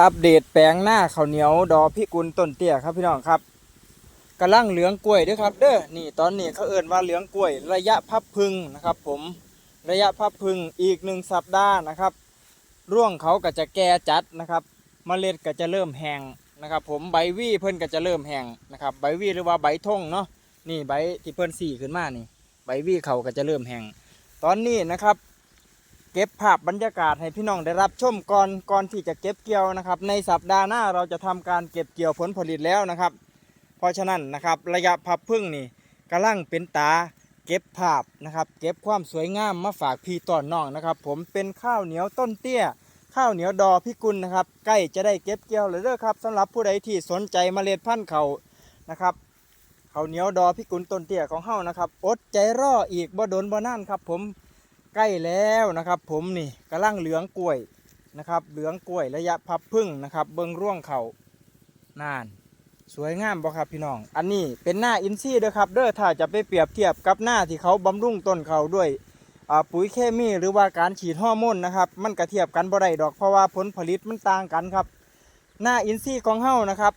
อัปเดตแปลงหน้าข้าวเหนียวดอพิกุลต้นเตี้ยครับพี่น้องครับกำลังเหลืองกล้วยด้วยครับ เด้อนี่ตอนนี้เขาเอิ่นว่าเหลืองกล้วย ระยะพับพึงนะครับ ผมระยะพับพึงอีกหนึ่งสัปดาห์นะครับ ร่วงเขาก็จะแก่จัดนะครับมเมล็ดก็จะเริ่มแห้งนะครับ ผมใบวี่เพิ่นก็จะเริ่มแห้งนะครับใบวี่หรือว่าใบทงเนาะนี่ใบที่เพิ่นสี่ขึ้นมานี่ ใบวี่เขาก็จะเริ่มแห้งตอนนี้นะครับ เก็บภาพบรรยากาศให้พี่น้องได้รับชมก่อนก่อนที่จะเก็บเกี่ยวนะครับ ในสัปดาห์หน้าเราจะทำการเก็บเกี่ยวผลผลิตแล้วนะครับ เพราะฉะนั้นนะครับระยะพับพึ่งนี่กำลังเป็นตาเก็บภาพนะครับ เก็บความสวยงามมาฝากพี่ต่อนน้องนะครับ ผมเป็นข้าวเหนียวต้นเตี้ย ข้าวเหนียวดอพิกุลนะครับ ใกล้จะได้เก็บเกี่ยวเลยเด้อครับสำหรับผู้ใดที่สนใจเมล็ดพันธุ์เขานะครับข้าวเหนียวดอพิกุลต้นเตี้ยของเฮานะครับ อดใจรออีกบ่โดนบ่นั่นครับ ผม ใกล้แล้วนะครับ ผมนี่กำลังเหลืองกล้วยนะครับ เหลืองกล้วยระยะพับพึ่งนะครับ เบิ้งร่วงเขานาน สวยงามบ่ครับพี่น้อง อันนี้เป็นหน้าอินซี่เด้อครับเด้อถ้าจะไปเปรียบเทียบกับหน้าที่เขาบำรุงต้นเขาด้วยปุ๋ยเคมีหรือว่าการฉีดฮอร์โมนนะครับ มันก็เทียบกันบ่ได้ดอกเพราะว่าผลผลิตมันต่างกันครับ หน้าอินซี่ของเฮานะครับ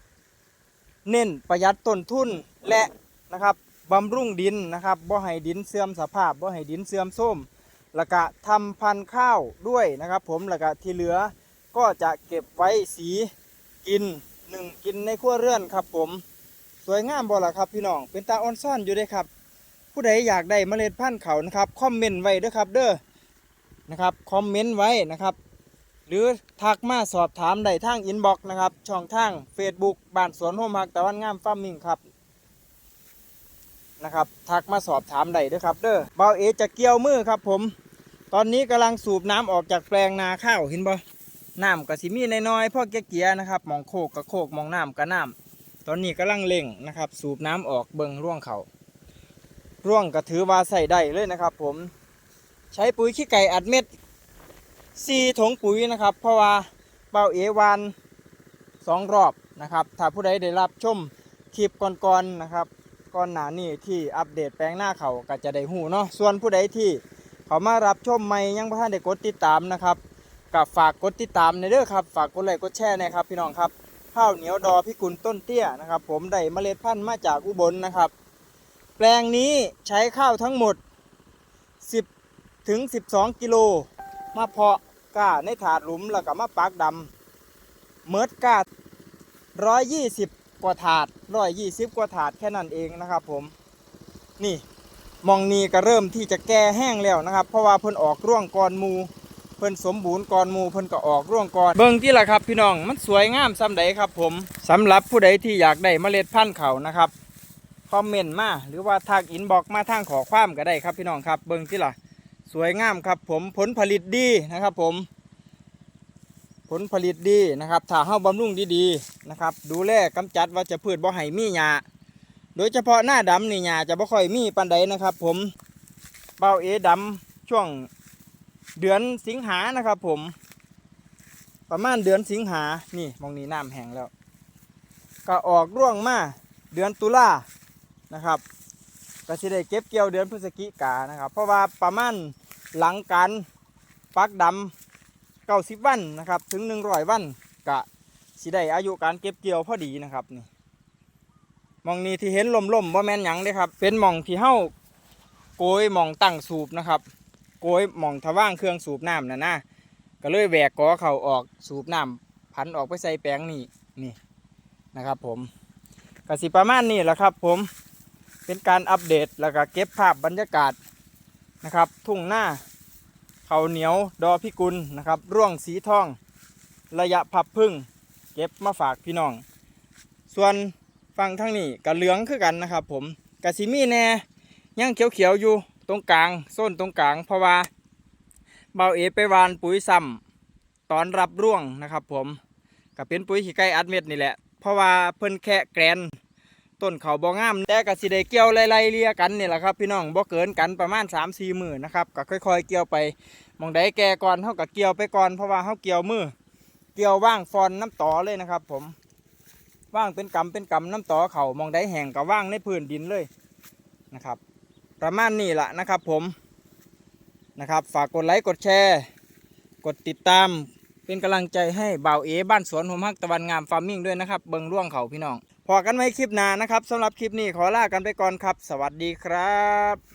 เน้นประหยัดต้นทุนและนะครับบำรุงดินนะครับบ่ให้ดินเสื่อมสภาพบ่ให้ดินเสื่อมโทรม แล้วก็ทำพันธุ์ข้าวด้วยนะครับ ผมแล้วก็ที่เหลือก็จะเก็บไว้สีกินหนึ่งกินในครัวเรือนครับ ผม สวยงามบ่ล่ะครับพี่น้องเป็นตาออนซ่อนอยู่ด้วยครับ ผู้ใดอยากได้เมล็ดพันธุ์เขานะครับคอมเมนต์ไว้ด้อครับ เด้อนะครับคอมเมนต์ไว้นะครับ หรือทักมาสอบถามได้ทางอินบ็อกซ์นะครับ ช่องทาง Facebook บ้านสวนโฮมฮักตะวันงามฟาร์มิงครับนะครับทักมาสอบถามได้ด้วยครับ เด้อเบาเอจะเกี่ยวมือครับผม ตอนนี้กำลังสูบน้ำออกจากแปลงนาข้าวเห็นบ่น้ำกับสิมีน้อยๆพ่อเกียๆนะครับมองโคกกับโคกมองน้ำกับน้ำตอนนี้กำลังเล่งนะครับ สูบน้ำออกเบิงร่วงเขาร่วงก็ถือว่าใส่ได้เลยนะครับ ผมใช้ปุ๋ยขี้ไก่อัดเม็ดสี่ถุงปุ๋ยนะครับ เพราะว่าเบาเอวานสองรอบนะครับถ้าผู้ใดได้รับชมคลิปก่อนๆนะครับ ก่อนหน้านี้ที่อัปเดตแปลงหน้าเขาก็จะได้หูเนาะส่วนผู้ใดที่ เขามารับชมใหม่ยังไม่ทันได้กดติดตามนะครับกับฝากกดติดตามในเด้อครับ ฝากกดไลค์กดแชร์นะครับ พี่น้องครับข้าวเหนียวดอพิกุลต้นเตี้ยนะครับ ผมได้เมล็ดพันธุ์มาจากอุบลนะครับ แปลงนี้ใช้ข้าวทั้งหมด 10ถึง12 กิโลมาเพาะก้าในถาดหลุมแล้วก็มาปักดำเมิดก้าร้อยยี่สิบกว่าถาดร้อยยี่สิบกว่าถาดแค่นั้นเองนะครับ ผมนี่ มองนีก็เริ่มที่จะแก่แห้งแล้วนะครับ เพราะว่าเพิ่นออกร่วงก่อนมู เพิ่นสมบูรณ์ก่อนมูเพิ่นก็ออกร่วงก่อน เบิ่งที่ละครับพี่น้องมันสวยงามซ้ำใดครับ ผมสำหรับผู้ใดที่อยากได้เมล็ดพันธุ์เขานะครับคอมเมนต์มาหรือว่าทักอินบอกมาทางขอความก็ได้ครับพี่น้องครับ เบิ่งที่ละสวยงามครับ ผมผลผลิตดีนะครับ ผม ผลผลิตดีนะครับถ้าเฮาบำรุงดีๆนะครับ ดูแลกำจัดว่าจะพืชบ่ให้มีหญ้า โดยเฉพาะหน้าดำนี่หญ้าจะบ่ค่อยมีปานใดนะครับ ผมเบ้าเอดำช่วงเดือนสิงหานะครับ ผม ประมาณเดือนสิงหานี่มองนี้น้ำแห้งแล้ว ก็ออกร่วงมาเดือนตุลานะครับก็สิได้เก็บเกี่ยวเดือนพฤศจิกานะครับ เพราะว่าประมาณหลังการปักดำเก้าสิบวันนะครับ ถึงหนึ่งร้อยวันก็สิได้อายุการเก็บเกี่ยวพอดีนะครับนี่ มองนี้ที่เห็นลมๆบ่แม่นหยังเลยครับ เป็นหมองที่เฮาโกยหมองตั้งสูบนะครับ โกยหมองทว่างเครื่องสูบน้ำนะนะก็เลยแหวกกอเข่าออกสูบน้ำพันออกไปใส่แปลงนี่นี่นะครับ ผมกสิประมาณนี้แหละครับ ผมเป็นการอัปเดตแล้วก็เก็บภาพบรรยากาศนะครับ ทุ่งหน้าเขาเหนียวดอพิกุลนะครับ ร่วงสีทอง ระยะพับพึ่ง เก็บมาฝากพี่น้อง ส่วน ฝั่งทางนี้กะเหลืองคือกันนะครับ ผมกะซิมีแน่ยังเขียวๆอยู่ตรงกลางโซนตรงกลางเพราะว่าเบาเอไปวานปุ๋ยซ้ำตอนรับร่วงนะครับ ผมก็เป็นปุ๋ยขี้ไก่อัดเม็ดนี่แหละ เพราะว่าเพิ่นแค่แกรนต้นเขาบ่งามแต่ก็สิได้เกี่ยวไล่ๆเลียกันนี่แหละครับ พี่น้องบ่เกินกันประมาณ3 4มื้อนะครับก็ค่อย ๆ เกี่ยวไปมองใดแก่ก่อนเฮาก็เกี่ยวไปก่อนเพราะว่าเฮาเกี่ยวมือเกี่ยวว่างฟอนน้ำต่อเลยนะครับ ผม ว่างเป็นกำเป็นกำน้ำต่อเขามองใดแห้งก็ว่างในพื้นดินเลยนะครับ ประมาณนี้แหละนะครับผมนะครับ ฝากกดไลค์กดแชร์ กดติดตามเป็นกำลังใจให้บ่าวเอบ้านสวนหัวมักตะวันงามฟาร์มมิ่งด้วยนะครับ เบิงร่วงเขาพี่น้องพอกันไว้คลิปหน้านะครับสำหรับคลิปนี้ขอลากันไปก่อนครับ สวัสดีครับ